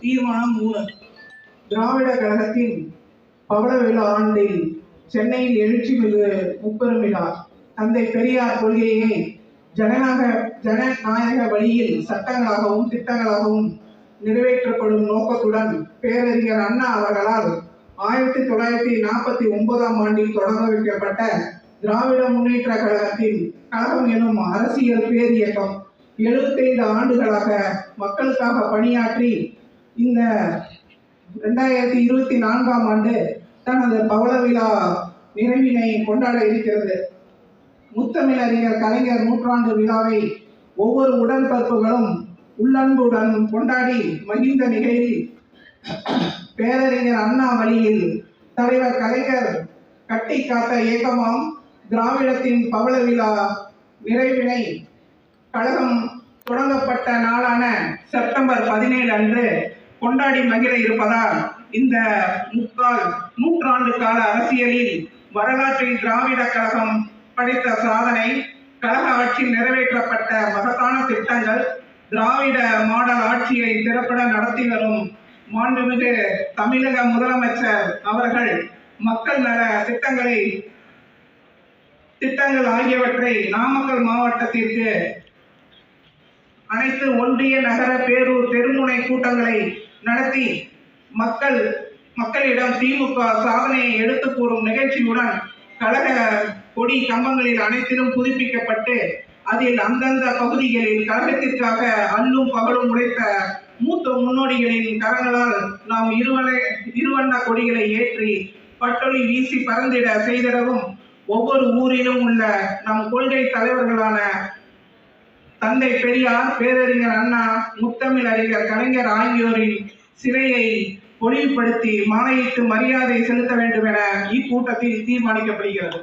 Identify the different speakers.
Speaker 1: தீர்மானம் மூணு திராவிட கழகத்தின் பவள விழா ஆண்டில் சென்னையில் எழுச்சி மிகு முப்பெரும் விழா. தந்தை பெரியார் கொள்கையை ஜனநாயக ஜனநாயக வழியில் சட்டங்களாகவும் திட்டங்களாகவும் நிறைவேற்றப்படும் நோக்கத்துடன் பேரறிஞர் அண்ணா அவர்களால் ஆயிரத்தி தொள்ளாயிரத்தி நாற்பத்தி ஒன்பதாம் ஆண்டில் தொடங்க வைக்கப்பட்ட திராவிட முன்னேற்ற கழகத்தின் கழகம் எனும் அரசியல் பேரியக்கம் எழுபத்தைந்து ஆண்டுகளாக மக்களுக்காக பணியாற்றி இந்த ரெண்டாயிரத்தி இருபத்தி நான்காம் ஆண்டு தனது பவள விழா நிறைவினை கொண்டாட இருக்கிறது. முத்தமிழறிஞர் கலைஞர் நூற்றாண்டு விழாவை ஒவ்வொரு உடன்பிறப்புகளும் உள்ளன்புடன் கொண்டாடி மகிழ்ந்த நிகழ்வில் பேரறிஞர் அண்ணா வழியில் தலைவர் கலைஞர் கட்டி காத்த இயக்கமாம் திராவிடத்தின் பவள விழா நிறைவினை கழகம் தொடங்கப்பட்ட நாளான செப்டம்பர் பதினேழு அன்று கொண்டாடி மகிழ இருப்பதால் இந்த முக்கால் நூற்றாண்டு கால அரசியலில் வரலாற்றில் திராவிட கழகம் படைத்த சாதனை கழக ஆட்சியில் நிறைவேற்றப்பட்ட மகத்தான திட்டங்கள் திராவிட மாடல் ஆட்சியை திறப்பட நடத்தி வரும் மாண்புமிகு தமிழக முதலமைச்சர் அவர்கள் மக்கள் நல திட்டங்களை திட்டங்கள் ஆகியவற்றை நாமக்கல் மாவட்டத்திற்கு அனைத்து ஒன்றிய நகர பேரூர் தெருமுனை கூட்டங்களை நடத்தி மக்கள் மக்களிடம் திமுக சாதனையை எடுத்து கூறும் நிகழ்ச்சியுடன் கழக கொடி கம்பங்களில் அனைத்திலும் புதுப்பிக்கப்பட்டு அதில் அந்தந்த பகுதிகளில் கழகத்திற்காக அல்லும் பகலும் உழைத்த மூத்த முன்னோடிகளின் கரங்களால் நாம் இருவன இருவண்ண கொடிகளை ஏற்றி பட்டொலி வீசி பறந்திட செய்திடவும் ஒவ்வொரு ஊரிலும் உள்ள நம் கொள்கை தலைவர்களான தந்தை பெரியார் பேரறிஞர் அண்ணா முத்தமிழ் அறிஞர் கலைஞர் ஆகியோரின் சிலையை ஒளிவுபடுத்தி மாலையிட்டு மரியாதை செலுத்த வேண்டும் என இக்கூட்டத்தில் தீர்மானிக்கப்படுகிறது.